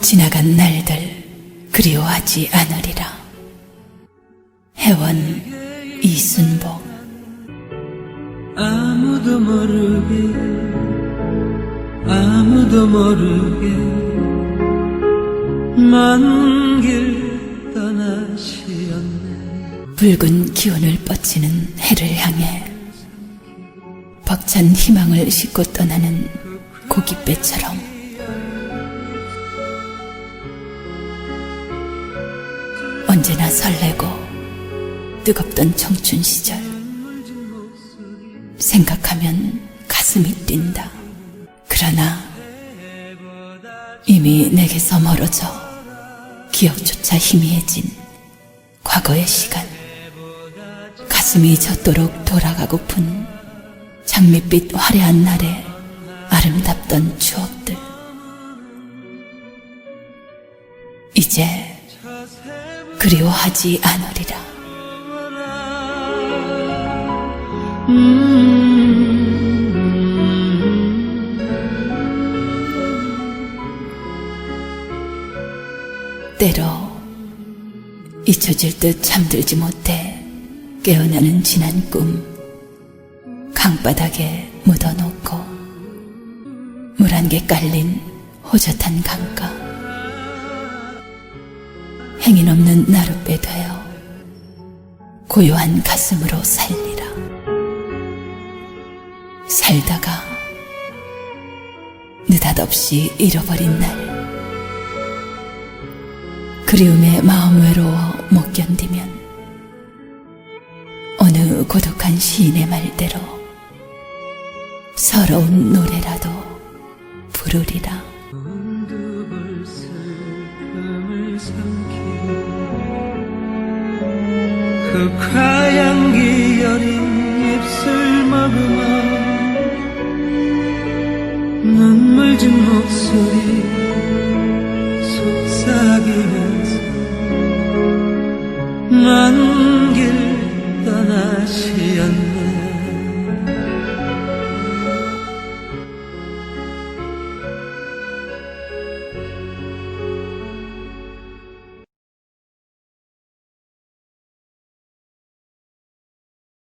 지나간 날들 그리워하지 않으리라. 회원 이순복 아무도 모르게 아무도 모르게 먼 길 떠나시었네 붉은 기운을 뻗치는 해를 향해 벅찬 희망을 싣고 떠나는 고깃배처럼 언제나 설레고 뜨겁던 청춘 시절 생각하면 가슴이 뛴다. 그러나 이미 내게서 멀어져 기억조차 희미해진 과거의 시간. 가슴이 젖도록 돌아가고픈 장밋빛 화려한 날의 아름답던 추억들. 이제 그리워하지 않으리라. 때로 잊혀질 듯 잠들지 못해 깨어나는 지난 꿈 강바닥에 묻어놓고 물 한 개 깔린 호젓한 강가. 행인 없는 나룻배 되어 고요한 가슴으로 살리라. 살다가 느닷없이 잃어버린 날 그리움에 마음 외로워 못 견디면 어느 고독한 시인의 말대로 서러운 노래라도 부르리라. 그 가양기 여린 입술 머금어 눈물 진 목소리